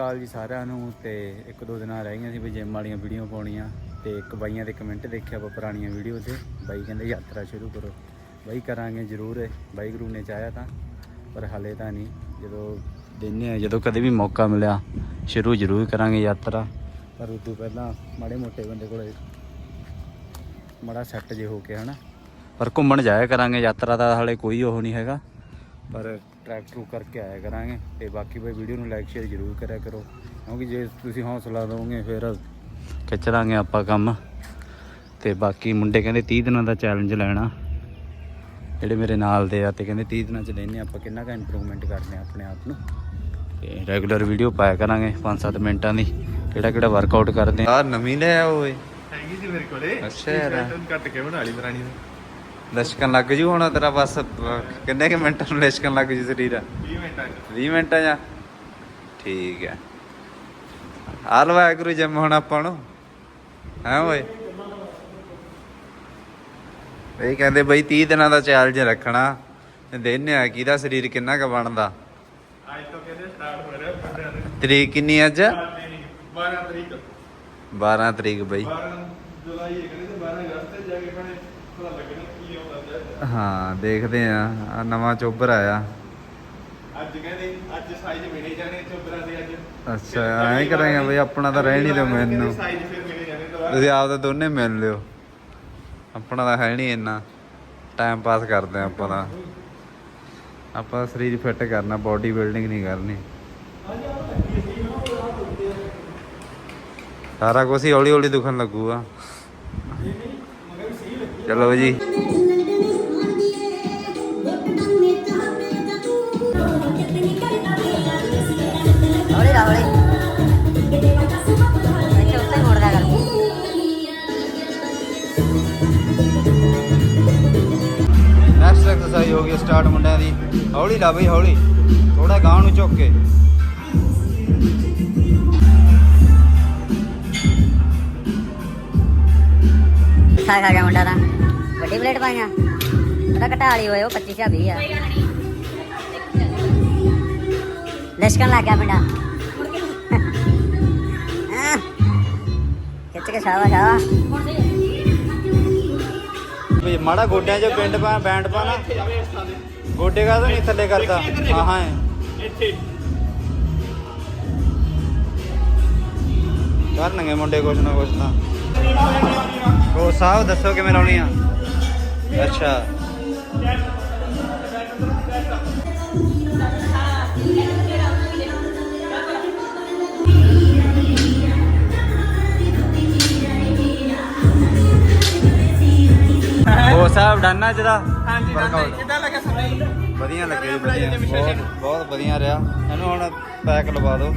ਕਾਲ ਜੀ ਸਾਰਿਆਂ ਨੂੰ ਤੇ ਇੱਕ ਦੋ ਦਿਨਾਂ ਰਹਿ ਗਈਆਂ ਸੀ ਵੀ ਜਿਮ ਵਾਲੀਆਂ ਵੀਡੀਓ ਪਾਉਣੀਆਂ ਤੇ ਇੱਕ ਬਾਈਆਂ ਦੇ ਕਮੈਂਟ ਦੇਖਿਆ ਆਪਾਂ ਪੁਰਾਣੀਆਂ ਵੀਡੀਓ 'ਤੇ। ਬਾਈ ਕਹਿੰਦੇ ਯਾਤਰਾ ਸ਼ੁਰੂ ਕਰੋ। ਬਾਈ ਕਰਾਂਗੇ ਜ਼ਰੂਰ। ਬਾਈ ਗਰੂ ਨੇ ਚਾਹਿਆ ਤਾਂ, ਪਰ ਹਾਲੇ ਤਾਂ ਨਹੀਂ। ਜਦੋਂ ਦਿਨੇ ਆ, ਜਦੋਂ ਕਦੇ ਵੀ ਮੌਕਾ ਮਿਲਿਆ, ਸ਼ੁਰੂ ਜ਼ਰੂਰ ਕਰਾਂਗੇ ਯਾਤਰਾ। ਪਰ ਉਦੋਂ ਪਹਿਲਾਂ ਮਾੜੇ ਮੋਟੇ ਬੰਦੇ ਕੋਲ ਮਾੜਾ ਸੈੱਟ ਜੇ ਹੋ ਕੇ ਹਨਾ। ਪਰ ਘੁੰਮਣ ਜਾਇਆ ਕਰਾਂਗੇ, ਯਾਤਰਾ ਦਾ ਹਾਲੇ ਕੋਈ ਉਹ ਨਹੀਂ ਹੈਗਾ। ਪਰ ਟਰੈਕ ਟਰੂ ਕਰਕੇ ਆਇਆ ਕਰਾਂਗੇ ਤੇ ਬਾਕੀ ਬਈ ਵੀਡੀਓ ਨੂੰ ਲਾਈਕ ਸ਼ੇਅਰ ਜ਼ਰੂਰ ਕਰਿਆ ਕਰੋ। ਕਿਉਂਕਿ ਜੇ ਤੁਸੀਂ ਹੌਸਲਾ ਦਿਓਗੇ ਫਿਰ ਖਿੱਚ ਲਾਂਗੇ ਆਪਾਂ ਕੰਮ। ਤੇ ਬਾਕੀ ਮੁੰਡੇ ਕਹਿੰਦੇ 30 ਦਿਨਾਂ ਦਾ ਚੈਲੰਜ ਲੈਣਾ। ਜਿਹੜੇ ਮੇਰੇ ਨਾਲ ਦੇ ਆ ਤੇ ਕਹਿੰਦੇ 30 ਦਿਨਾਂ ਚ ਲੈਨੇ ਆਪਾਂ ਕਿੰਨਾ ਕੁ ਇੰਪਰੂਵਮੈਂਟ ਕਰਨੇ ਆ ਆਪਣੇ ਆਪ ਨੂੰ। ਤੇ ਰੈਗੂਲਰ ਵੀਡੀਓ ਪਾਇਆ ਕਰਾਂਗੇ 5-7 ਮਿੰਟਾਂ ਦੀ। ਕਿਹੜਾ ਕਿਹੜਾ ਵਰਕਆਊਟ ਕਰਦੇ ਆ। ਨਵੀਂ ਲੈ ਆ ਓਏ। ਹੈਗੀ ਸੀ ਮੇਰੇ ਕੋਲੇ। ਅੱਛਾ ਯਾਰ। ਕੱਟ ਕੇ ਬਣਾ ਲਈ ਪੁਰਾਣੀ ਨੂੰ। ਲਸ਼ਕਣ ਲੱਗ ਜੂ ਹੁਣ ਤੇਰਾ ਬਸ ਕਿੰਨੇ ਕੁ ਮਿੰਟਾਂ ਨੂੰ ਲਸ਼ਕਣ ਲੱਗ ਜੂ ਸਰੀਰ? 20 ਮਿੰਟਾਂ ਚ। 20 ਮਿੰਟਾਂ ਜਾਂ ਠੀਕ ਹੈ। ਆ ਲਵਾਇਆ ਕਰੂ ਜਿਮ ਹੁਣ ਆਪਾਂ ਨੂੰ। ਹੈ ਓਏ? ਇਹ ਕਹਿੰਦੇ ਬਈ 30 ਦਿਨਾਂ ਦਾ ਚੈਲੰਜ ਰੱਖਣਾ। ਤੇ ਦੇਖਨੇ ਆ ਕਿਹਦਾ ਸਰੀਰ ਕਿੰਨਾ ਕੁ ਬਣਦਾ? ਅੱਜ ਤੋਂ ਕਹਿੰਦੇ ਸਟਾਰਟ ਹੋ ਰਿਹਾ ਦਿਨ ਤਰੀਕ ਕਿੰਨੀ ਅੱਜ? 12 ਤਰੀਕ। 12 ਤਰੀਕ। ਬਈ। 12 ਜੁਲਾਈ ਹੈ ਕਹਿੰਦੇ ਤੇ 12 ਅਗਸਤ ਤੇ ਜਾ ਕੇ ਬਣੇ ਹਾਂ ਦੇਖਦੇ ਆ ਆ ਨਵਾਂ ਚੋਬਰ ਆਇਆ। ਅੱਜ ਕਹਿੰਦੇ ਅੱਜ ਸਾਈਜ਼ ਮਿਲੇ ਜਾਣੇ ਚੋਬਰਾਂ ਦੇ ਅੱਜ। ਅੱਛਾ ਐਂ ਕਰਾਂਗੇ ਬਈ ਆਪਣਾ ਤਾਂ ਰਹਿ ਨਹੀਂ ਤੇ ਮੈਨੂੰ। ਸਾਈਜ਼ ਫਿਰ ਮਿਲੇ ਜਾਣੇ ਦੁਬਾਰਾ ਤੁਸੀਂ ਆਪ ਤਾਂ ਦੋਨੇ ਮਿਲ ਲਿਓ। ਆਪਣਾ ਤਾਂ ਹੈ ਨਹੀਂ ਇੰਨਾ। ਟਾਈਮ ਪਾਸ ਕਰਦੇ ਆ ਆਪਾਂ ਤਾਂ। ਆਪਾਂ ਸਰੀਰ ਫਿੱਟ ਕਰਨਾ ਬਾਡੀ ਬਿਲਡਿੰਗ ਨਹੀਂ ਕਰਨੀ। ਸਾਰਾ ਕੁਝ ਹੀ ਹੌਲੀ ਹੌਲੀ ਦੁਖਣ ਲੱਗੂਗਾ। ਚਲੋ ਜੀ। ਹੌਲੀ ਰਾ ਹੌਲੀ ਇੱਥੇ ਉੱਤੇ ਮੁੜਦਾ ਕਰ ਨੈਕਸਟ ਐਕਸਰਸਾਈਜ਼ ਹੋ ਗਈ ਸਟਾਰਟ ਮੁੰਡਿਆਂ ਦੀ। ਹੌਲੀ ਲਾ ਬਈ, ਹੌਲੀ। ਥੋੜਾ ਗਾਂ ਨੂੰ ਝੁੱਕ ਕੇ। ਖਾ ਖਾ ਗਿਆ ਮੁੰਡਾ ਤਾਂ ਵੱਡੀ ਪਲੇਟ ਪਾਈਆਂ। ਉਹਦਾ ਘਟਾਲੀ ਹੋਏ, ਉਹ 25 20 ਆ। ਲਸ਼ਕਣ ਲੱਗ ਗਿਆ ਪਿੰਡਾ ਖਿੱਚ ਕੇ ਸ਼ਾਵਾ ਸ਼ਾਵਾ ਵੀ ਮਾੜਾ ਗੋਡਿਆਂ 'ਚ ਪਿੰਡ ਪਾ, ਬੈਂਡ ਪਾ ਨਾ। ਗੋਡੇ ਕਾ ਨਹੀਂ ਥੱਲੇ ਕਰਦਾ। ਹਾਂ ਹਾਂ। ਇੱਥੇ ਕਰਨਗੇ ਮੁੰਡੇ ਕੁਛ ਨਾ ਕੁਛ ਤਾਂ। ਕੋ ਸਾਹਿਬ ਦੱਸੋ ਕਿਵੇਂ ਲਾਉਣੀ ਆ? ਅੱਛਾ। ਉਹ ਸਾਹਿਬ ਡਾਨਾ ਜਿਹਦਾ? ਹਾਂਜੀ Workout। ਕਿੱਦਾਂ ਲੱਗਾ ਸਮਝ ਵਧੀਆ ਲੱਗਿਆ ਜੀ ਵਧੀਆ ਬਹੁਤ ਬਹੁਤ ਵਧੀਆ ਰਿਹਾ। ਇਹਨੂੰ ਹੁਣ ਪੈਕ ਲਵਾ ਦਿਓ।